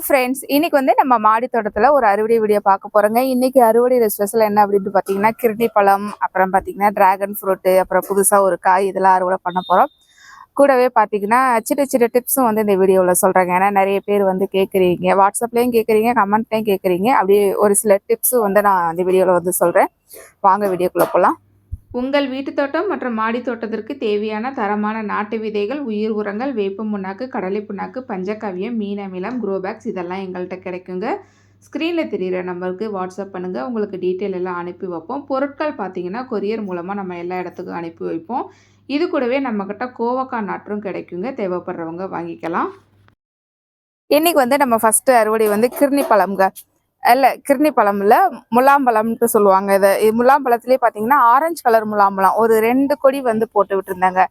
Friends இன்னைக்கு வந்து நம்ம மாடி தோட்டத்தில் ஒரு அறுவடை வீடியோ பார்க்க போகிறோங்க இன்னைக்கு அறுவடை ஸ்பெஷல் என்ன அப்படின்ட்டு பார்த்தீங்கன்னா கிருணி பழம் அப்புறம் பார்த்தீங்கன்னா டிராகன் ஃப்ரூட்டு அப்புறம் புதுசாக ஒரு காய் இதெல்லாம் அறுவடை பண்ண போகிறோம் கூடவே பார்த்தீங்கன்னா சின்ன சின்ன டிப்ஸும் வந்து இந்த வீடியோவில் சொல்கிறாங்க ஏன்னா நிறைய பேர் வந்து கேட்குறீங்க வாட்ஸ்அப்லேயும் கேட்குறீங்க கமெண்ட்லேயும் கேட்குறீங்க அப்படியே ஒரு சில டிப்ஸும் வந்து நான் அந்த வீடியோவில் வந்து சொல்கிறேன் வாங்க வீடியோக்குள்ளே போகலாம் உங்கள் வீட்டு தோட்டம் மற்றும் மாடி தோட்டத்திற்கு தேவையான தரமான நாட்டு விதைகள் உயிர் உரங்கள் வேப்ப புண்ணாக்கு கடலை புண்ணாக்கு பஞ்சகாவியம் மீன் அமிலம் பேக்ஸ் இதெல்லாம் எங்கள்கிட்ட கிடைக்குங்க. ஸ்க்ரீனில் தெரிகிற நம்பருக்கு வாட்ஸ்அப் பண்ணுங்கள் உங்களுக்கு டீட்டெயில் எல்லாம் அனுப்பி வைப்போம். பொருட்கள் பார்த்தீங்கன்னா கொரியர் மூலமாக நம்ம எல்லா இடத்துக்கும் அனுப்பி வைப்போம். இது கூடவே நம்மக்கிட்ட கோவக்காய் நாற்றும் கிடைக்குங்க. தேவைப்படுறவங்க வாங்கிக்கலாம். இன்றைக்கி வந்து நம்ம ஃபஸ்ட்டு அறுவடை வந்து கிருணி பழம்ங்க இல்ல கிர்னி பழம் இல்ல முலாம்பழம்னு சொல்லுவாங்க. இதை இது முலாம்பழத்திலே பார்த்தீங்கன்னா ஆரஞ்சு கலர் முலாம்பழம். ஒரு ரெண்டு கொடி வந்து போட்டு விட்டுருந்தாங்க.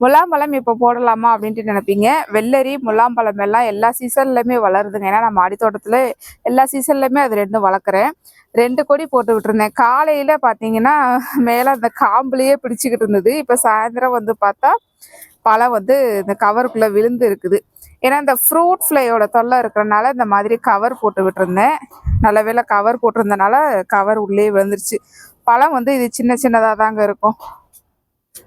முலாம்பழம் இப்போ போடலாமா அப்படின்ட்டு நினைப்பீங்க. வெள்ளரி முலாம்பழம் எல்லாம் எல்லா சீசன்லையுமே வளருதுங்க. ஏன்னா நான் மாடி தோட்டத்தில் எல்லா சீசன்லையுமே அது ரெண்டும் வளர்க்குறேன். ரெண்டு கொடி போட்டு விட்டுருந்தேன். காலையில் பார்த்தீங்கன்னா மேலே அந்த காம்புலேயே பிடிச்சிக்கிட்டு இருந்தது. இப்போ சாயந்தரம் வந்து பார்த்தா பழம் வந்து இந்த கவருக்குள்ளே விழுந்து இருக்குது. ஏன்னா இந்த ஃப்ரூட் ஃப்ளையோட தொல்லை இருக்கிறனால இந்த மாதிரி கவர் போட்டு விட்டுருந்தேன். நல்ல வேளை கவர் போட்டிருந்தனால கவர் உள்ளே விழுந்துருச்சு. பழம் வந்து இது சின்ன சின்னதாக தாங்க இருக்கும்.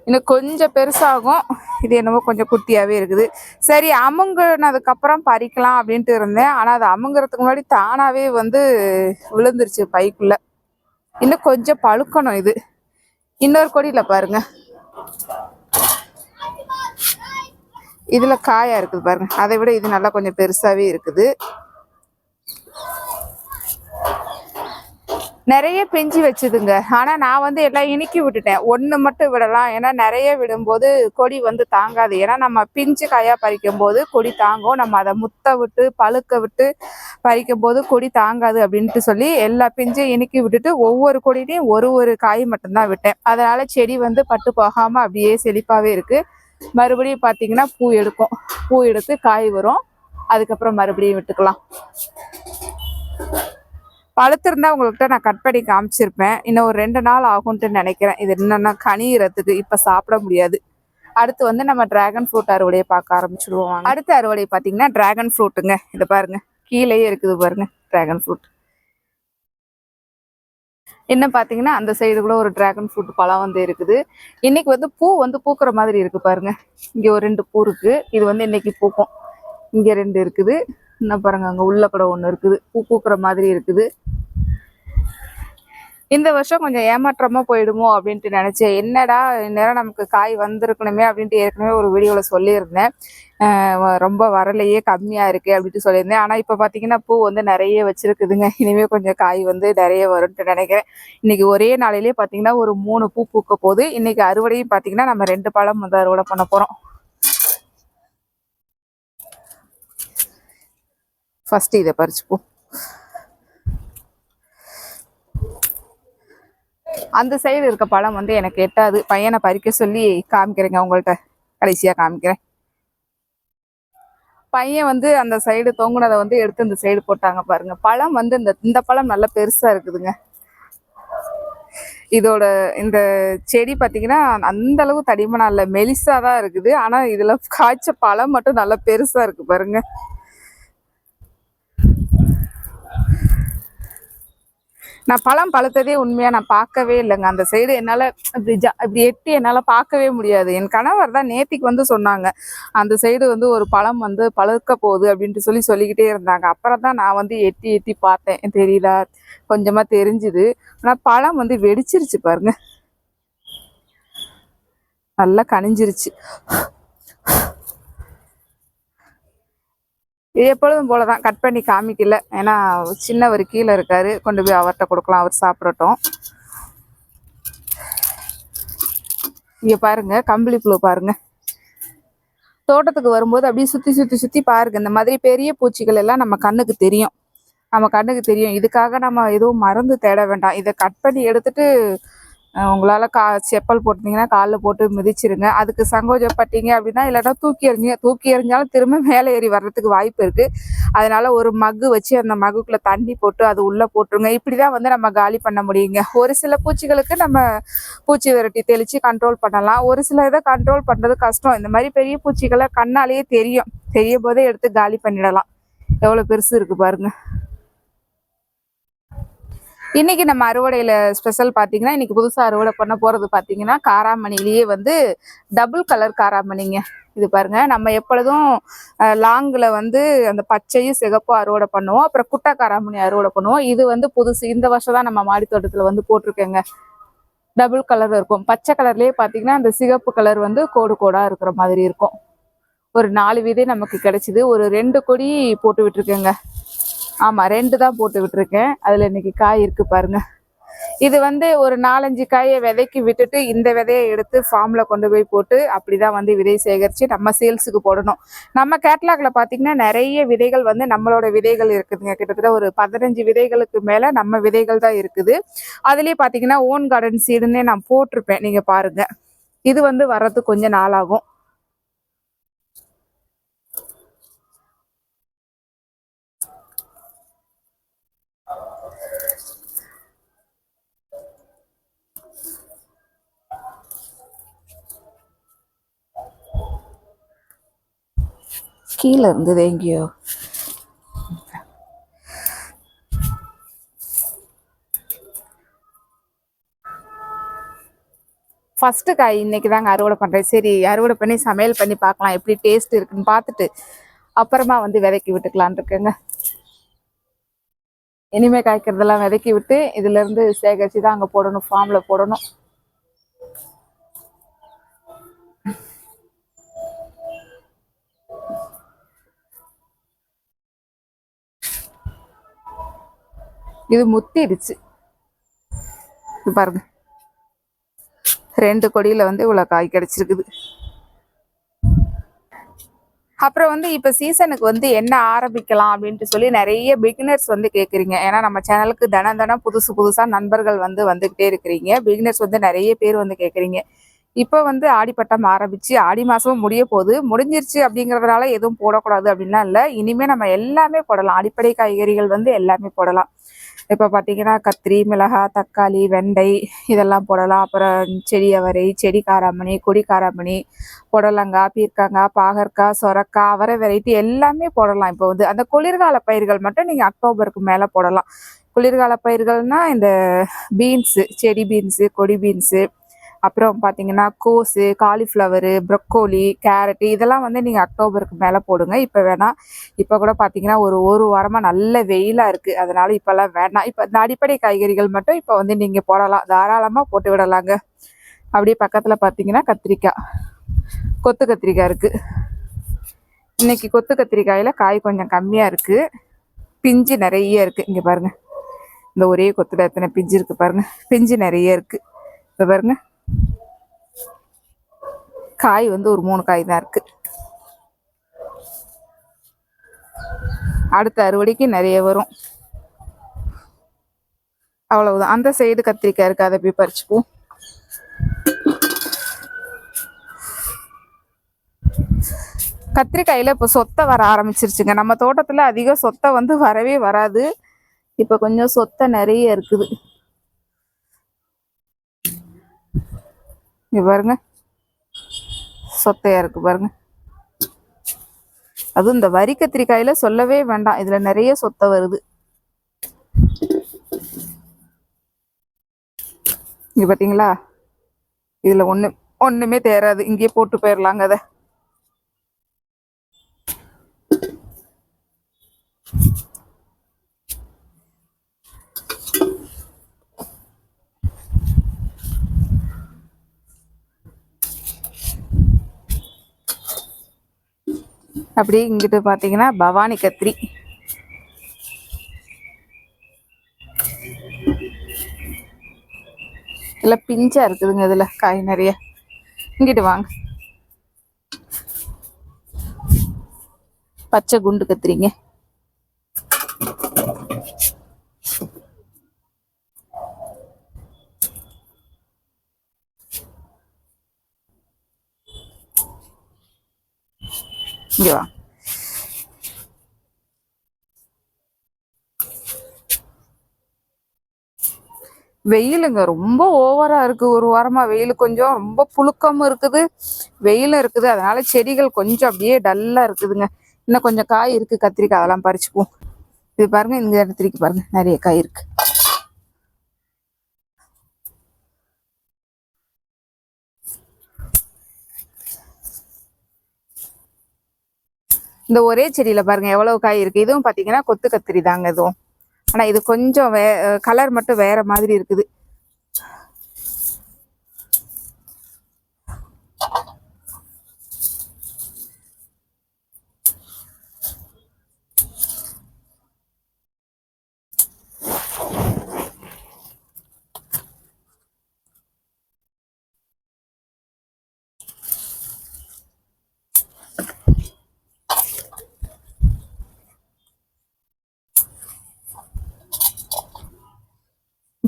இன்னும் கொஞ்சம் பெருசாகும். இது என்னமோ கொஞ்சம் குட்டியாகவே இருக்குது. சரி அமுங்குனதுக்கப்புறம் பறிக்கலாம் அப்படின்ட்டு இருந்தேன். ஆனால் அது அமுங்கிறதுக்கு முன்னாடி தானாகவே வந்து விழுந்துருச்சு பைக்குள்ளே. இன்னும் கொஞ்சம் பழுக்கணும் இது. இன்னொரு கொடியில் பாருங்க. இதில் காயாக இருக்குது பாருங்க. அதை விட இது நல்லா கொஞ்சம் பெருசாகவே இருக்குது. நிறைய பிஞ்சு வச்சுதுங்க. ஆனால் நான் வந்து எல்லாம் இனிக்கி விட்டுட்டேன். ஒன்று மட்டும் விடலாம். ஏன்னா நிறைய விடும்போது கொடி வந்து தாங்காது. ஏன்னா நம்ம பிஞ்சு காயாக பறிக்கும் போது கொடி தாங்கும். நம்ம அதை முத்த விட்டு பழுக்க விட்டு பறிக்கும் போது கொடி தாங்காது அப்படின்ட்டு சொல்லி எல்லா பிஞ்சையும் இனிக்கி விட்டுட்டு ஒவ்வொரு கொடியிலையும் ஒரு ஒரு காய் மட்டும்தான் விட்டேன். அதனால் செடி வந்து பட்டு போகாமல் அப்படியே செழிப்பாகவே இருக்குது மறுபடியும் பார்த்தீங்கன்னா பூ எடுக்கும். பூ எடுத்து காய் வரும். அதுக்கப்புறம் மறுபடியும் விட்டுக்கலாம். பழுத்திருந்தா உங்கள்கிட்ட நான் கட் பண்ணி காமிச்சிருப்பேன். இன்னும் ஒரு ரெண்டு நாள் ஆகும்ட்டு நினைக்கிறேன். இது என்னன்னா கனியறதுக்கு இப்போ சாப்பிட முடியாது. அடுத்து வந்து நம்ம டிராகன் ஃப்ரூட் அறுவடையை பார்க்க ஆரம்பிச்சிடுவோம் அடுத்த அறுவடை பார்த்தீங்கன்னா டிராகன் ஃப்ரூட்டுங்க இதை பாருங்க. கீழேயே இருக்குது பாருங்க டிராகன் ஃப்ரூட் என்ன பார்த்தீங்கன்னா அந்த சைடு கூட ஒரு டிராகன் ஃப்ரூட் பழம் வந்து இருக்குது. இன்னைக்கு வந்து பூ வந்து பூக்கிற மாதிரி இருக்கு பாருங்க. இங்க ஒரு ரெண்டு பூ இருக்கு. இது வந்து இன்னைக்கு பூக்கும். இங்க ரெண்டு இருக்குது. இன்னும் பாருங்க அங்க உள்ள கூட ஒன்று இருக்குது. பூ பூக்கிற மாதிரி இருக்குது. இந்த வருஷம் கொஞ்சம் ஏமாற்றமா போயிடுமோ அப்படின்ட்டு நினைச்சேன். என்னடா இந்நேரம் நமக்கு காய் வந்திருக்கணுமே அப்படின்ட்டு ஏற்கனவே ஒரு வீடியோவில் சொல்லியிருந்தேன். ரொம்ப வரலையே கம்மியா இருக்கு அப்படின்ட்டு சொல்லியிருந்தேன். ஆனா இப்ப பாத்தீங்கன்னா பூ வந்து நிறைய வச்சிருக்குதுங்க. இனிமே கொஞ்சம் காய் வந்து நிறைய வரும்ன்ட்டு நினைக்கிறேன். இன்னைக்கு ஒரே நாளையிலே பாத்தீங்கன்னா ஒரு மூணு பூ பூக்க போகுது. இன்னைக்கு அறுவடையும் பாத்தீங்கன்னா நம்ம ரெண்டு பழம் வந்து அறுவடை பண்ண போறோம். ஃபர்ஸ்ட் இதை பறிச்சுப்போம் அந்த சைடு இருக்க பழம் வந்து எனக்கு எட்டாது. பையனை பறிக்க சொல்லி காமிக்கிறேங்க உங்கள்கிட்ட கடைசியாக காமிக்கிறேன். பையன் வந்து அந்த சைடு தொங்குனதை வந்து எடுத்து இந்த சைடு போட்டாங்க பாருங்க. பழம் வந்து இந்த இந்த பழம் நல்லா பெருசாக இருக்குதுங்க. இதோட இந்த செடி பார்த்தீங்கன்னா அந்த அளவு தடிமனா இல்லை மெலிசாக தான் இருக்குது. ஆனால் இதில் காய்ச்ச பழம் மட்டும் நல்லா பெருசாக இருக்குது பாருங்க. நான் பழம் பழுத்ததே உண்மையா நான் பார்க்கவே இல்லைங்க. அந்த சைடு என்னால இப்படி ஜா இப்படி எட்டி என்னால பார்க்கவே முடியாது. என் கணவர் தான் நேத்திக்கு வந்து சொன்னாங்க. அந்த சைடு வந்து ஒரு பழம் வந்து பழுக்க போகுது அப்படின்ட்டு சொல்லி சொல்லிக்கிட்டே இருந்தாங்க. அப்புறம் தான் நான் வந்து எட்டி எட்டி பார்த்தேன். தெரியுதா கொஞ்சமா தெரிஞ்சுது. ஆனா பழம் வந்து வெடிச்சிருச்சு பாருங்க. நல்லா கனிஞ்சிருச்சு. இது எப்பொழுதும் போல தான் கட் பண்ணி காமிக்கல. ஏன்னா சின்னவர் கீழே இருக்காரு. கொண்டு போய் அவர்கிட்ட கொடுக்கலாம். அவர் சாப்பிடட்டும். இங்கே பாருங்க. கம்பளி புழு பாருங்க. தோட்டத்துக்கு வரும்போது அப்படியே சுத்தி சுத்தி சுத்தி பாருங்க. இந்த மாதிரி பெரிய பூச்சிகள் எல்லாம் நம்ம கண்ணுக்கு தெரியும். நம்ம கண்ணுக்கு தெரியும். இதுக்காக நம்ம எதுவும் மருந்து தேட வேண்டாம். இதை கட் பண்ணி எடுத்துட்டு உங்களால் கா செப்பல் போட்டிருந்தீங்கன்னா காலில் போட்டு மிதிச்சிருங்க. அதுக்கு சங்கோஜப்பட்டீங்க அப்படின்னா இல்லைன்னா தூக்கி எறிஞ்சிங்க தூக்கி எறிஞ்சாலும் திரும்ப மேலே ஏறி வர்றதுக்கு வாய்ப்பு இருக்குது அதனால் ஒரு மக்கு வச்சு அந்த மகுக்குள்ளே தண்ணி போட்டு அது உள்ளே போட்டுருங்க. இப்படி தான் வந்து நம்ம காலி பண்ண முடியுங்க. ஒரு சில பூச்சிகளுக்கு நம்ம பூச்சி விரட்டி தெளித்து கண்ட்ரோல் பண்ணலாம். ஒரு சில இதை கண்ட்ரோல் பண்ணுறது கஷ்டம். இந்த மாதிரி பெரிய பூச்சிகளை கண்ணாலேயே தெரியும். தெரியும் போதே எடுத்து காலி பண்ணிடலாம். எவ்வளோ பெருசு இருக்கு பாருங்கள் இன்னைக்கு நம்ம அறுவடையில் ஸ்பெஷல் பார்த்தீங்கன்னா இன்னைக்கு புதுசாக அறுவடை பண்ண போகிறது பார்த்தீங்கன்னா காராமணிலேயே வந்து டபுள் கலர் காராமணிங்க. இது பாருங்க நம்ம எப்பொழுதும் லாங்கில் வந்து அந்த பச்சையும் சிகப்பும் அறுவடை பண்ணுவோம். அப்புறம் குட்டை காராமணி அறுவடை பண்ணுவோம். இது வந்து புதுசு இந்த வருஷம் தான் நம்ம மாடி தோட்டத்தில் வந்து போட்டிருக்கேங்க. டபுள் கலர் இருக்கும். பச்சை கலர்லேயே பார்த்தீங்கன்னா அந்த சிகப்பு கலர் வந்து கோடு கோடாக இருக்கிற மாதிரி இருக்கும். ஒரு நாலு விதை நமக்கு கிடைச்சிது. ஒரு ரெண்டு கொடி போட்டு விட்டுருக்கேங்க. ஆமாம் ரெண்டு தான் போட்டு விட்டுருக்கேன் அதில் இன்னைக்கு காய் இருக்கு பாருங்க. இது வந்து ஒரு நாலஞ்சு காயை விதைக்கு விட்டுட்டு இந்த விதையை எடுத்து ஃபார்மில் கொண்டு போய் போட்டு அப்படி தான் வந்து விதை சேகரித்து நம்ம சேல்ஸுக்கு போடணும். நம்ம கேட்லாகில் பார்த்தீங்கன்னா நிறைய விதைகள் வந்து நம்மளோட விதைகள் இருக்குதுங்க. கிட்டத்தட்ட ஒரு பதினஞ்சு விதைகளுக்கு மேலே நம்ம விதைகள் தான் இருக்குது. அதுலேயே பார்த்தீங்கன்னா ஓன் கார்டன் சீடுன்னே நான் போட்டிருப்பேன். நீங்கள் பாருங்கள் இது வந்து வர்றதுக்கு கொஞ்சம் நாளாகும் கீழே இருந்தது எங்கேயோ ஃபஸ்ட்டு காய் இன்னைக்கு தாங்க அறுவடை பண்ணுறேன் சரி அறுவடை பண்ணி சமையல் பண்ணி பார்க்கலாம். எப்படி டேஸ்ட் இருக்குன்னு பார்த்துட்டு அப்புறமா வந்து விதைக்கி விட்டுக்கலான் இருக்கேங்க. இனிமே காய்க்கிறதெல்லாம் விதைக்கி விட்டு இதுல இருந்து தான் அங்கே போடணும் ஃபார்மில் போடணும். இது முத்திடுச்சு. பாருங்க. ரெண்டு கொடியில வந்து இவ்வளோ காய் கிடைச்சிருக்குது. அப்புறம் வந்து இப்போ சீசனுக்கு வந்து என்ன ஆரம்பிக்கலாம் அப்படின்ட்டு சொல்லி நிறைய பிகினர்ஸ் வந்து கேட்குறீங்க ஏன்னா நம்ம சேனலுக்கு தினம் தினம் புதுசு புதுசாக நண்பர்கள் வந்து வந்துக்கிட்டே இருக்கிறீங்க. பிகினர்ஸ் வந்து நிறைய பேர் வந்து கேட்குறீங்க இப்போ வந்து ஆடிப்பட்டம் ஆரம்பிச்சு ஆடி மாதமும் முடிய போகுது. முடிஞ்சிருச்சு அப்படிங்கிறதுனால எதுவும் போடக்கூடாது அப்படின்லாம் இல்லை. இனிமேல் நம்ம எல்லாமே போடலாம். அடிப்படை காய்கறிகள் வந்து எல்லாமே போடலாம். இப்போ பார்த்தீங்கன்னா கத்திரி மிளகாய் தக்காளி வெண்டை இதெல்லாம் போடலாம். அப்புறம் செடி அவரை செடி காராமணி கொடி காராமணி புடலங்காய் பீர்க்கங்காய் பாகற்காய் சொரக்காய் அவரை வெரைட்டி எல்லாமே போடலாம். இப்போ வந்து அந்த குளிர்கால பயிர்கள் மட்டும் நீங்கள் அக்டோபருக்கு மேலே போடலாம். குளிர்கால பயிர்கள்னால் இந்த பீன்ஸு செடி பீன்ஸு கொடி பீன்ஸு அப்புறம் பார்த்தீங்கன்னா கோஸு காலிஃப்ளவரு ப்ரொக்கோலி கேரட்டு இதெல்லாம் வந்து நீங்கள் அக்டோபருக்கு மேலே போடுங்க. இப்போ வேணாம் இப்போ கூட பார்த்தீங்கன்னா ஒரு ஒரு வாரமாக நல்ல வெயிலாக இருக்குது அதனால் இப்போல்லாம் வேணாம். இப்போ இந்த அடிப்படை காய்கறிகள் மட்டும் இப்போ வந்து நீங்கள் போடலாம். தாராளமாக போட்டு விடலாங்க. அப்படியே பக்கத்தில் பார்த்தீங்கன்னா கத்திரிக்காய் கொத்து கத்திரிக்காய் இருக்குது இன்றைக்கி கொத்து கத்திரிக்காயில் காய் கொஞ்சம் கம்மியாக இருக்குது பிஞ்சு நிறைய இருக்குது இங்கே பாருங்கள் இந்த ஒரே கொத்தில் எத்தனை பிஞ்சு இருக்குது பாருங்கள் பிஞ்சு நிறைய இருக்குது இந்த பாருங்கள் காய் வந்து ஒரு மூணு காய் தான் இருக்கு. அடுத்த அறுவடைக்கு நிறைய வரும். அவ்வளவுதான். அந்த சைடு கத்திரிக்காய் இருக்கு. அதை போய் பறிச்சுப்போம் கத்திரிக்காயில இப்போ சொத்தை வர ஆரம்பிச்சிருச்சுங்க. நம்ம தோட்டத்துல அதிகம் சொத்தை வந்து வரவே வராது. இப்போ கொஞ்சம் சொத்தை நிறைய இருக்குது. இங்க பாருங்க. சொத்தையா இருக்கு பாருங்க. அதுவும் இந்த வரி கத்திரிக்காயில சொல்லவே வேண்டாம். இதுல நிறைய சொத்தை வருது. இங்க பாத்தீங்களா? இதுல ஒண்ணு ஒண்ணுமே தேராது. இங்கேயே போட்டு போயிடலாங்க அதை. அப்படியே இங்கிட்டு பார்த்தீங்கன்னா பவானி கத்திரி. இதில் பிஞ்சா இருக்குதுங்க இதில் காய் நிறைய. இங்கிட்டு வாங்க. பச்சை குண்டு கத்திரிங்க. இங்க வா வெயிலுங்க ரொம்ப ஓவரா இருக்கு. ஒரு வாரமா வெயில் கொஞ்சம் ரொம்ப புழுக்கமும் இருக்குது. வெயிலும் இருக்குது. அதனால செடிகள் கொஞ்சம் அப்படியே டல்லா இருக்குதுங்க. இன்னும் கொஞ்சம் காய் இருக்கு. கத்திரிக்காய் அதெல்லாம் பறிச்சுக்குவோம். இது பாருங்க இந்த இடத்துக்கு பாருங்க. நிறைய காய் இருக்கு. இந்த ஒரே செடியில பாருங்க எவ்வளவு காய் இருக்கு. இதுவும் பாத்தீங்கன்னா கொத்து கத்திரி தாங்க இதுவும். ஆனா இது கொஞ்சம் வே கலர் மட்டும் வேற மாதிரி இருக்குது.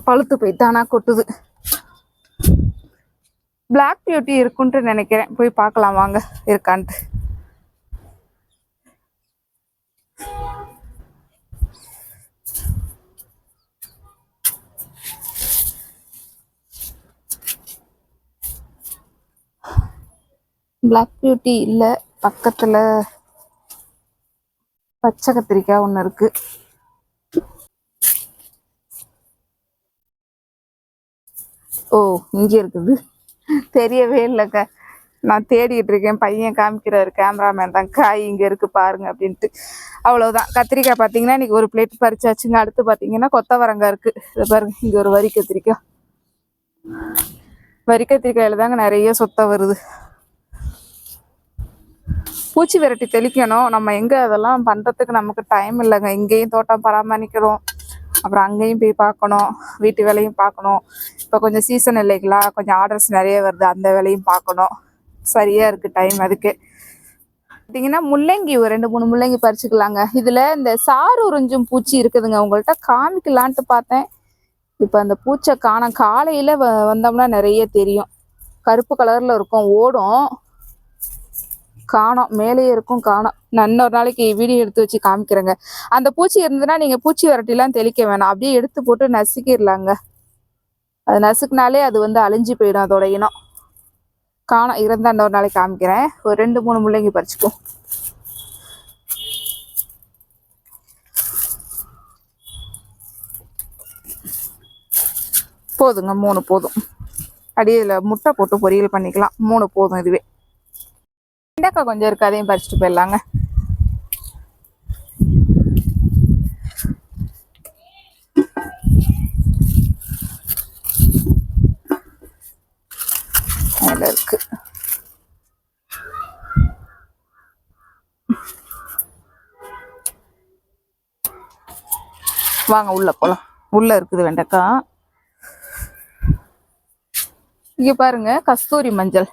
பழுத்து போய் தானா கொட்டுது. பிளாக் பியூட்டி இருக்குன்ட்டு நினைக்கிறேன். போய் பார்க்கலாம் வாங்க இருக்கான்ட்டு. பிளாக் பியூட்டி இல்லை பக்கத்தில் பச்சை கத்திரிக்காய் ஒன்று இருக்கு. ஓ இங்கே இருக்குது. தெரியவே இல்லைக்க நான் தேடிட்டு இருக்கேன். பையன் காமிக்கிறாரு கேமராமேன் தான். காய் இங்கே இருக்குது பாருங்க அப்படின்ட்டு. அவ்வளோதான் கத்திரிக்காய் பார்த்தீங்கன்னா இன்னைக்கு ஒரு பிளேட் பறிச்சாச்சுங்க. அடுத்து பார்த்தீங்கன்னா கொத்தவரங்காய் இருக்குது இதை பாருங்க இங்கே ஒரு வரி கத்திரிக்காய். வரி கத்திரிக்காயில் தாங்க நிறைய சொத்தை வருது. பூச்சி விரட்டி தெளிக்கணும். நம்ம எங்கே அதெல்லாம் பண்ணுறதுக்கு நமக்கு டைம் இல்லைங்க. இங்கேயும் தோட்டம் பராமரிக்கிறோம். அப்புறம் அங்கேயும் போய் பார்க்கணும் வீட்டு வேலையும் பார்க்கணும். இப்போ கொஞ்சம் சீசன் இல்லைங்களா? கொஞ்சம் ஆர்டர்ஸ் நிறைய வருது அந்த வேலையும் பார்க்கணும். சரியாக இருக்குது டைம் அதுக்கு. பார்த்தீங்கன்னா முள்ளங்கி ஒரு ரெண்டு மூணு முள்ளங்கி பறிச்சுக்கலாங்க. இதில் இந்த சாறு உறிஞ்சும் பூச்சி இருக்குதுங்க. உங்கள்கிட்ட காமிக்கலான்ட்டு பார்த்தேன். இப்போ அந்த பூச்சை காண காலையில் வ- வந்தோம்னா நிறைய தெரியும். கருப்பு கலரில் இருக்கும். ஓடும். காணும். மேலேயே இருக்கும் காணும். நான் இன்னொரு நாளைக்கு வீடியோ எடுத்து வச்சு காமிக்கிறேங்க. அந்த பூச்சி இருந்ததுன்னா நீங்கள் பூச்சி வரட்டிலாம் தெளிக்க வேணாம். அப்படியே எடுத்து போட்டு நசுக்கிடலாங்க. அது நசுக்குனாலே அது வந்து அழிஞ்சு போயிடும் அதோட இனம். காணும். இருந்தால் இன்னொரு நாளைக்கு காமிக்கிறேன். ஒரு ரெண்டு மூணு முள்ளங்கி பறிச்சுக்கும் போதுங்க. மூணு போதும். அடியில் முட்டை போட்டு பொரியல் பண்ணிக்கலாம். மூணு போதும் இதுவே. வெண்டைக்காய் கொஞ்சம் இருக்கு அதையும் பறிச்சுட்டு போயிடலாங்க. அதில் இருக்கு. வாங்க உள்ள போலாம். உள்ள இருக்குது வெண்டைக்காய். இங்க பாருங்க கஸ்தூரி மஞ்சள்.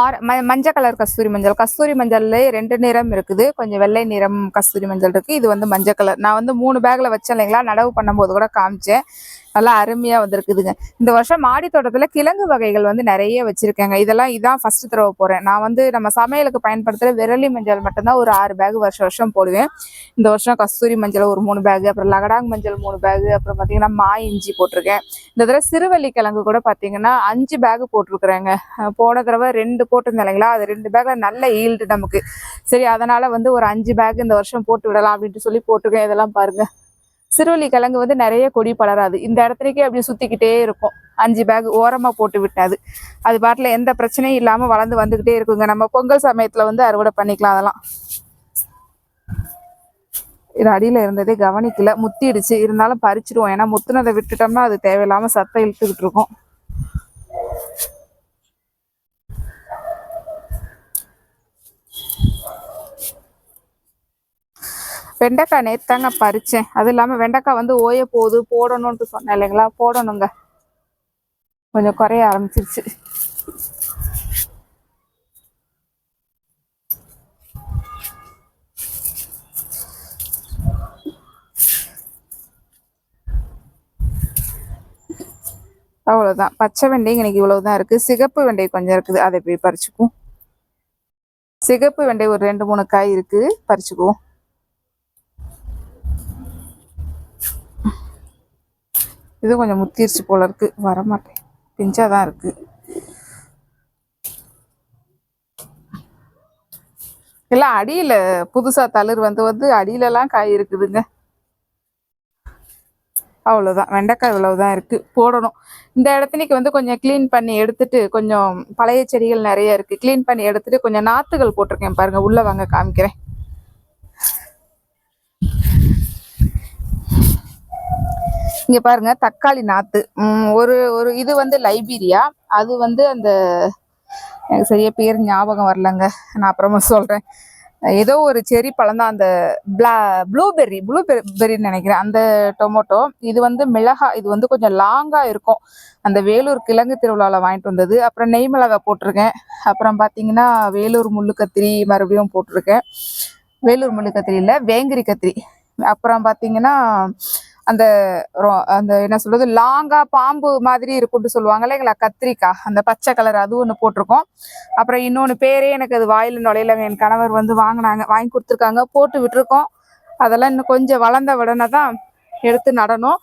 ஆர் ம மஞ்சள் கலர் கஸ்தூரி மஞ்சள். கஸ்தூரி மஞ்சள்ல ரெண்டு நிறம் இருக்குது. கொஞ்சம் வெள்ளை நிறம் கஸ்தூரி மஞ்சள் இருக்கு. இது வந்து மஞ்சள் கலர். நான் வந்து மூணு பேக்ல வச்சேன் இல்லைங்களா? நடவு பண்ணும்போது கூட காமிச்சேன். நல்லா அருமையா வந்திருக்குதுங்க. இந்த வருஷம் மாடி தோட்டத்துல கிழங்கு வகைகள் வந்து நிறைய வச்சிருக்கேங்க. இதெல்லாம் இதான் ஃபர்ஸ்ட் தடவை போறேன். நான் வந்து நம்ம சமையலுக்கு பயன்படுத்துற விரலி மஞ்சள் மட்டும்தான் ஒரு ஆறு பேக் வருஷம் வருஷம் போடுவேன். இந்த வருஷம் கஸ்தூரி மஞ்சள் ஒரு மூணு பேக் அப்புறம் லகடாங் மஞ்சள் மூணு பேக் அப்புறம் பாத்தீங்கன்னா மா இஞ்சி போட்டிருக்கேன். இந்த தடவை சிறுவள்ளி கிழங்கு கூட பாத்தீங்கன்னா அஞ்சு பேக் போட்டிருக்கிறேங்க. போன தடவை ரெண்டு போட்டிருந்தேன் இல்லைங்களா? அது ரெண்டு பேக் நல்ல ஈல்டு நமக்கு. சரி அதனால வந்து ஒரு அஞ்சு பேக் இந்த வருஷம் போட்டு விடலாம் அப்படின்ட்டு சொல்லி போட்டிருக்கேன். இதெல்லாம் பாருங்க. சிறுவள்ளி கிழங்கு வந்து நிறைய கொடி பலராது இந்த இடத்துலக்கே அப்படி சுற்றிக்கிட்டே இருக்கும். அஞ்சு பேக் ஓரமாக போட்டு விட்டாது. அது பாட்டில் எந்த பிரச்சனையும் இல்லாமல் வளர்ந்து வந்துக்கிட்டே இருக்குங்க. நம்ம பொங்கல் சமயத்தில் வந்து அறுவடை பண்ணிக்கலாம் அதெல்லாம். இது அடியில் இருந்ததே கவனிக்கல. முத்திடுச்சு. இருந்தாலும் பறிச்சிடுவோம். ஏன்னா முத்துனதை விட்டுட்டோம்னா அது தேவையில்லாமல் சத்தம் இழுத்துக்கிட்டு இருக்கும். வெண்டைக்காய் நேத்தாங்க பறிச்சேன். அது இல்லாமல் வெண்டைக்காய் வந்து ஓய போகுது போடணும்னு சொன்னேன் இல்லைங்களா? போடணுங்க. கொஞ்சம் குறைய ஆரம்பிச்சிருச்சு. அவ்வளோதான் பச்சை வெண்டை இன்னைக்கு இவ்வளவுதான் இருக்கு. சிகப்பு வெண்டை கொஞ்சம் இருக்குது. அதை போய் பறிச்சுக்குவோம். சிகப்பு வெண்டை ஒரு ரெண்டு மூணு காய் இருக்கு. பறிச்சுக்குவோம். இது கொஞ்சம் முத்திருச்சு போல இருக்கு. வரமாட்டேன். பிஞ்சாதான் இருக்கு. எல்லாம் அடியில புதுசா தளிர் வந்து வந்து அடியில எல்லாம் காய் இருக்குதுங்க. அவ்வளோதான் வெண்டைக்காய் இவ்வளவுதான் இருக்கு. போடணும். இந்த இடத்துக்கு வந்து கொஞ்சம் க்ளீன் பண்ணி எடுத்துட்டு கொஞ்சம் பழைய செடிகள் நிறைய இருக்கு. க்ளீன் பண்ணி எடுத்துட்டு கொஞ்சம் நாத்துகள் போட்டிருக்கேன் பாருங்க. உள்ள வாங்க காமிக்கிறேன். இங்க பாருங்க தக்காளி நாத்து. ஒரு ஒரு இது வந்து லைபீரியா. அது வந்து அந்த எனக்கு சரியா பேர் ஞாபகம் வரலங்க. நான் அப்புறமா சொல்றேன். ஏதோ ஒரு செரி பழம் தான் அந்த பிளா ப்ளூபெர்ரி ப்ளூபெர்ரின்னு நினைக்கிறேன். அந்த டொமேட்டோ இது வந்து மிளகா இது வந்து கொஞ்சம் லாங்காக இருக்கும். அந்த வேலூர் கிழங்கு திருவிழாவில் வாங்கிட்டு வந்தது. அப்புறம் நெய் மிளகா போட்டிருக்கேன். அப்புறம் பார்த்தீங்கன்னா வேலூர் முள்ளு கத்திரி மறுபடியும் போட்டிருக்கேன். வேலூர் முள்ளு கத்திரி இல்லை வேங்கிரி கத்திரி. அப்புறம் பார்த்தீங்கன்னா அந்த ரொ- அந்த என்ன சொல்றது லாங்கா பாம்பு மாதிரி இருக்கும்னு சொல்லுவாங்க இல்லைங்களா கத்திரிக்காய் அந்த பச்சை கலர் அது ஒன்று போட்டிருக்கோம். அப்புறம் இன்னொன்று பேரே எனக்கு அது வாயில் நுழையிலங்க. என் கணவர் வந்து வாங்கினாங்க வாங்கி கொடுத்துருக்காங்க போட்டு விட்டுருக்கோம். அதெல்லாம் இன்னும் கொஞ்சம் வளர்ந்த உடனே தான் எடுத்து நடணும்.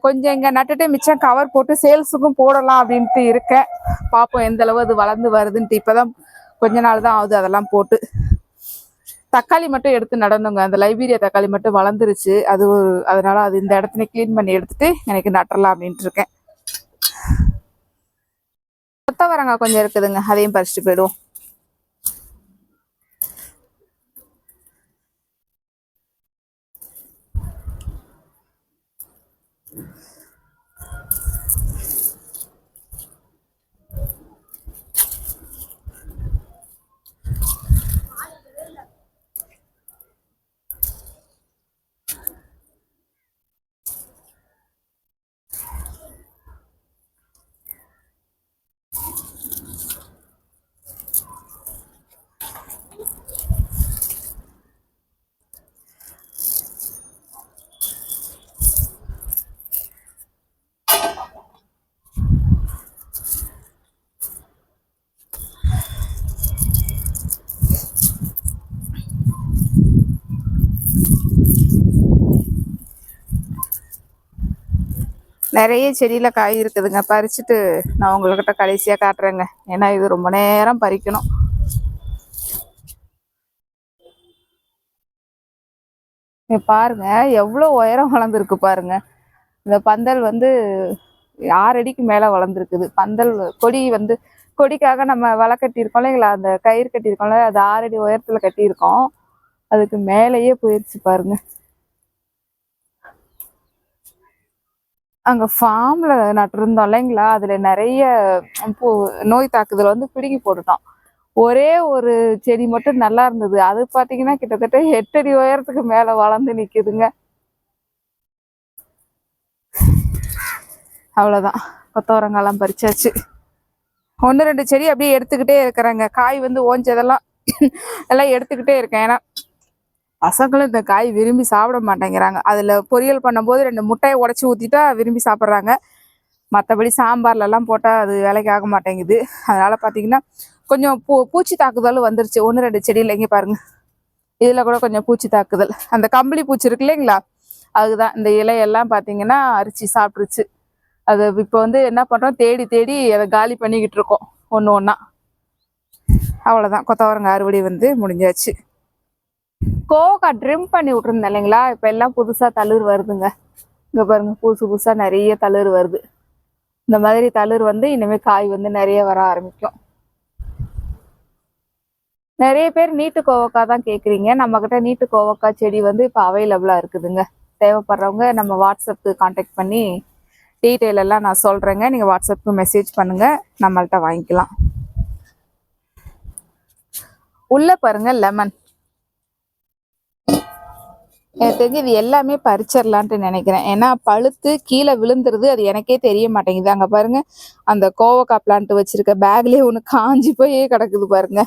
கொஞ்சம் இங்கே நட்டுட்டு மிச்சம் கவர் போட்டு சேல்ஸுக்கும் போடலாம் அப்படின்ட்டு இருக்கேன். பார்ப்போம் எந்த அளவு அது வளர்ந்து வருதுன்ட்டு. இப்போதான் கொஞ்ச நாள் தான் ஆகுது அதெல்லாம் போட்டு. தக்காளி மட்டும் எடுத்து நடணுங்க. அந்த லைபீரியா தக்காளி மட்டும் வளர்ந்துருச்சு. அது ஒரு- அதனால அது இந்த இடத்துல க்ளீன் பண்ணி எடுத்துட்டு எனக்கு நட்டுறலாம் அப்படின்ட்டு இருக்கேன். கொத்தவரங்காய் கொஞ்சம் இருக்குதுங்க. அதையும் பறிச்சுட்டு போயிடுவோம். நிறைய செடியில காய் இருக்குதுங்க. பறிச்சுட்டு நான் உங்கள்கிட்ட கடைசியாக காட்டுறேங்க. ஏன்னா இது ரொம்ப நேரம் பறிக்கணும். பாருங்க எவ்வளோ உயரம் வளர்ந்துருக்கு பாருங்க. இந்த பந்தல் வந்து ஆறடிக்கு மேலே வளர்ந்துருக்குது. பந்தல் கொடி வந்து கொடிக்காக நம்ம வலை கட்டியிருக்கோம் இல்லைங்களா அந்த கயிறு கட்டியிருக்கோம்ல அது ஆறடி உயரத்தில் கட்டியிருக்கோம். அதுக்கு மேலேயே போயிருச்சு பாருங்க. அங்க ஃபார்ம்ல நட்டிருந்தோம் இல்லைங்களா அதுல நிறைய பூ நோய் தாக்குதல் வந்து பிடுங்கி போட்டுட்டோம். ஒரே ஒரு செடி மட்டும் நல்லா இருந்தது. அது பாத்தீங்கன்னா கிட்டத்தட்ட எட்டு அடி உயரத்துக்கு மேல வளர்ந்து நிக்குதுங்க. அவ்வளவுதான். கொத்தவரங்காலாம் பறிச்சாச்சு. ஒன்று ரெண்டு செடி அப்படியே எடுத்துக்கிட்டே இருக்கிறேங்க. காய் வந்து ஓஞ்சதெல்லாம் எல்லாம் எடுத்துக்கிட்டே இருக்கேன். ஏன்னா பசங்களும் இந்த காய் விரும்பி சாப்பிட மாட்டேங்கிறாங்க. அதில் பொரியல் பண்ணும்போது ரெண்டு முட்டையை உடச்சி ஊற்றிட்டா விரும்பி சாப்பிட்றாங்க. மற்றபடி சாம்பார்லலாம் போட்டால் அது வேலைக்கு ஆக மாட்டேங்குது. அதனால் பார்த்தீங்கன்னா கொஞ்சம் பூ பூச்சி தாக்குதலும் வந்துருச்சு. ஒன்று ரெண்டு செடியில் எங்கே பாருங்கள் இதில் கூட கொஞ்சம் பூச்சி தாக்குதல். அந்த கம்பளி பூச்சி இருக்கு இல்லைங்களா? அதுதான். இந்த இலையெல்லாம் பார்த்தீங்கன்னா அரிச்சு சாப்பிட்ருச்சு அது இப்போ வந்து என்ன பண்ணுறோம் தேடி தேடி அதை காலி பண்ணிக்கிட்டு இருக்கோம். ஒன்று ஒன்றா அவ்வளோதான் கொத்தவரங்க அறுவடை வந்து முடிஞ்சாச்சு. கோவக்காய் ட்ரிம் பண்ணி விட்ருந்தேன் இல்லைங்களா? இப்போ எல்லாம் புதுசாக தளிர் வருதுங்க. இங்கே பாருங்க புதுசு புதுசாக நிறைய தளிர் வருது. இந்த மாதிரி தளிர் வந்து இனிமேல் காய் வந்து நிறைய வர ஆரம்பிக்கும். நிறைய பேர் நீட்டு கோவக்காய் தான் கேட்குறீங்க நம்மக்கிட்ட நீட்டு கோவக்காய் செடி வந்து இப்போ அவைலபிளாக இருக்குதுங்க. தேவைப்படுறவங்க நம்ம வாட்ஸ்அப்புக்கு காண்டாக்ட் பண்ணி டீட்டெயில் எல்லாம் நான் சொல்கிறேங்க நீங்கள் வாட்ஸ்அப்புக்கு மெசேஜ் பண்ணுங்கள் நம்மள்கிட்ட வாங்கிக்கலாம். உள்ளே பாருங்க லெமன் எனக்கு தெரிஞ்சு இது எல்லாமே பறிச்சிடலான்ட்டு நினைக்கிறேன். ஏன்னா பழுத்து கீழே விழுந்துருது அது எனக்கே தெரிய மாட்டேங்குது. அங்கே பாருங்க அந்த கோவக்காய் பிளான்ட் வச்சிருக்க பேக்லேயே ஒன்று காஞ்சி போய் கிடக்குது பாருங்க.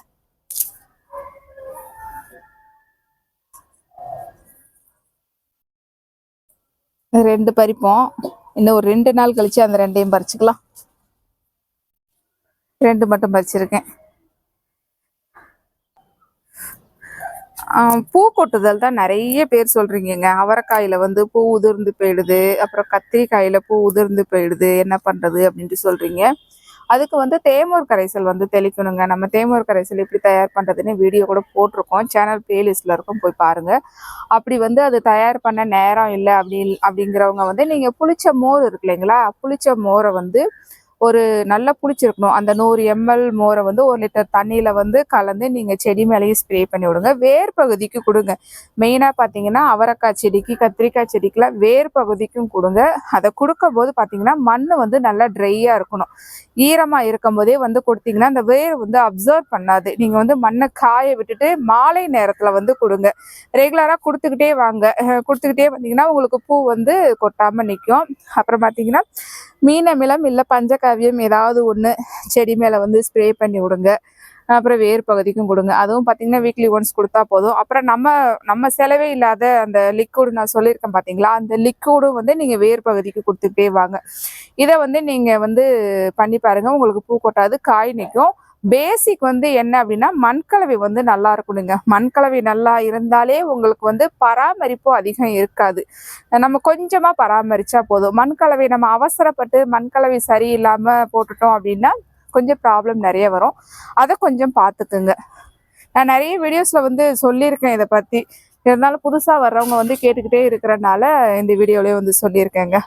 ரெண்டு பறிப்போம். இன்னும் ஒரு ரெண்டு நாள் கழிச்சு அந்த ரெண்டையும் பறிச்சுக்கலாம். ரெண்டு மட்டும் பறிச்சிருக்கேன். பூ கொட்டுதல் தான் நிறைய பேர் சொல்றீங்கங்க. அவரைக்காயில வந்து பூ உதிர்ந்து போயிடுது. அப்புறம் கத்திரிக்காயில பூ உதிர்ந்து போயிடுது. என்ன பண்றது அப்படின்ட்டு சொல்றீங்க. அதுக்கு வந்து தேமூர் கரைசல் வந்து தெளிக்கணுங்க. நம்ம தேமூர் கரைசல் எப்படி தயார் பண்ணுறதுன்னு வீடியோ கூட போட்டிருக்கோம். சேனல் பிளேலிஸ்ட்டில் இருக்கும். போய் பாருங்கள் அப்படி வந்து அது தயார் பண்ண நேரம் இல்லை அப்படி அப்படிங்கிறவங்க வந்து நீங்கள் புளிச்ச மோர் இருக்கு இல்லைங்களா? புளிச்ச மோரை வந்து ஒரு நல்லா புளிச்சிருக்கணும். அந்த நூறு எம்எல் மோரை வந்து ஒரு லிட்டர் தண்ணியில் வந்து கலந்து நீங்கள் செடி மேலேயும் ஸ்ப்ரே பண்ணி விடுங்க. வேர் பகுதிக்கு கொடுங்க. மெயினாக பார்த்தீங்கன்னா அவரைக்காய் செடிக்கு கத்திரிக்காய் செடிக்கெலாம் வேர் பகுதிக்கும் கொடுங்க. அதை கொடுக்கும்போது பார்த்தீங்கன்னா மண் வந்து நல்லா ட்ரையாக இருக்கணும். ஈரமாக இருக்கும் போதே வந்து கொடுத்தீங்கன்னா அந்த வேர் வந்து அப்சர்வ் பண்ணாது. நீங்கள் வந்து மண்ணை காய விட்டுட்டு மாலை நேரத்தில் வந்து கொடுங்க. ரெகுலராக கொடுத்துக்கிட்டே வாங்க. கொடுத்துக்கிட்டே வந்தீங்கன்னா உங்களுக்கு பூ வந்து கொட்டாமல் நிற்கும் அப்புறம் பார்த்தீங்கன்னா மீனமிலம் இல்லை காவியம் ஏதாவது ஒன்று செடி மேலே வந்து ஸ்ப்ரே பண்ணி விடுங்க. அப்புறம் வேர் பகுதிக்கும் கொடுங்க. அதுவும் பார்த்தீங்கன்னா வீக்லி ஒன்ஸ் கொடுத்தா போதும். அப்புறம் நம்ம நம்ம செலவே இல்லாத அந்த லிக்விட் நான் சொல்லியிருக்கேன் பார்த்தீங்களா அந்த லிக்விடும் வந்து நீங்கள் வேர் பகுதிக்கு கொடுத்துக்கிட்டே வாங்க. இதை வந்து நீங்கள் வந்து பண்ணி பாருங்கள் உங்களுக்கு பூ கொட்டாது காய் நிற்கும் பேசிக் வந்து என்ன அப்படின்னா மண்கலவை வந்து நல்லா இருக்கணுங்க. மண்கலவை நல்லா இருந்தாலே உங்களுக்கு வந்து பராமரிப்பும் அதிகம் இருக்காது. நம்ம கொஞ்சமாக பராமரித்தா போதும். மண்கலவை நம்ம அவசரப்பட்டு மண்கலவை சரியில்லாமல் போட்டுட்டோம் அப்படின்னா கொஞ்சம் ப்ராப்ளம் நிறைய வரும். அதை கொஞ்சம் பார்த்துக்குங்க. நான் நிறைய வீடியோஸில் வந்து சொல்லியிருக்கேன் இதை பற்றி இருந்தாலும் புதுசாக வர்றவங்க வந்து கேட்டுக்கிட்டே இருக்கிறனால இந்த வீடியோலேயே வந்து சொல்லியிருக்கேங்க.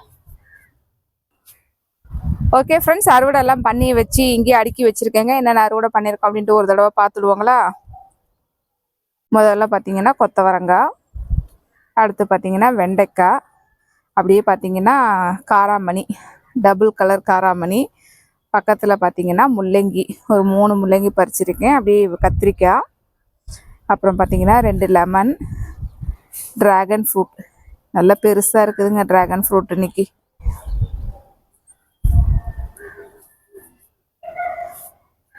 ஓகே ஃப்ரெண்ட்ஸ் அறுவடை எல்லாம் பண்ணி வச்சு இங்கேயே அடுக்கி வச்சுருக்கேங்க. என்னென்ன அறுவடை பண்ணியிருக்கோம் அப்படின்ட்டு ஒரு தடவை பார்த்துடுவாங்களா? முதல்ல பார்த்தீங்கன்னா கொத்தவரங்காய் அடுத்து பார்த்தீங்கன்னா வெண்டைக்காய் அப்படியே பார்த்தீங்கன்னா காராமணி டபுள் கலர் காராமணி பக்கத்தில் பார்த்தீங்கன்னா முள்ளங்கி ஒரு மூணு முள்ளங்கி பறிச்சிருக்கேன். அப்படியே கத்திரிக்காய் அப்புறம் பார்த்தீங்கன்னா ரெண்டு லெமன் ட்ராகன் ஃப்ரூட் நல்லா பெருசாக இருக்குதுங்க ட்ராகன் ஃப்ரூட் இன்றைக்கி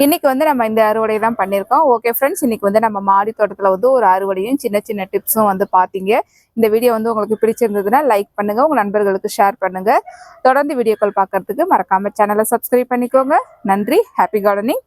இன்னைக்கு வந்து நம்ம இந்த அறுவடை தான் பண்ணியிருக்கோம் ஓகே ஃப்ரெண்ட்ஸ் இன்னைக்கு வந்து நம்ம மாடி தோட்டத்தில் வந்து ஒரு அறுவடையும் சின்ன சின்ன டிப்ஸும் வந்து பார்த்தீங்க இந்த வீடியோ வந்து உங்களுக்கு பிடிச்சிருந்ததுன்னா லைக் பண்ணுங்க. உங்கள் நண்பர்களுக்கு ஷேர் பண்ணுங்க. தொடர்ந்து வீடியோக்கள் பார்க்கறதுக்கு மறக்காம சேனலை சப்ஸ்கிரைப் பண்ணிக்கோங்க. நன்றி. Happy gardening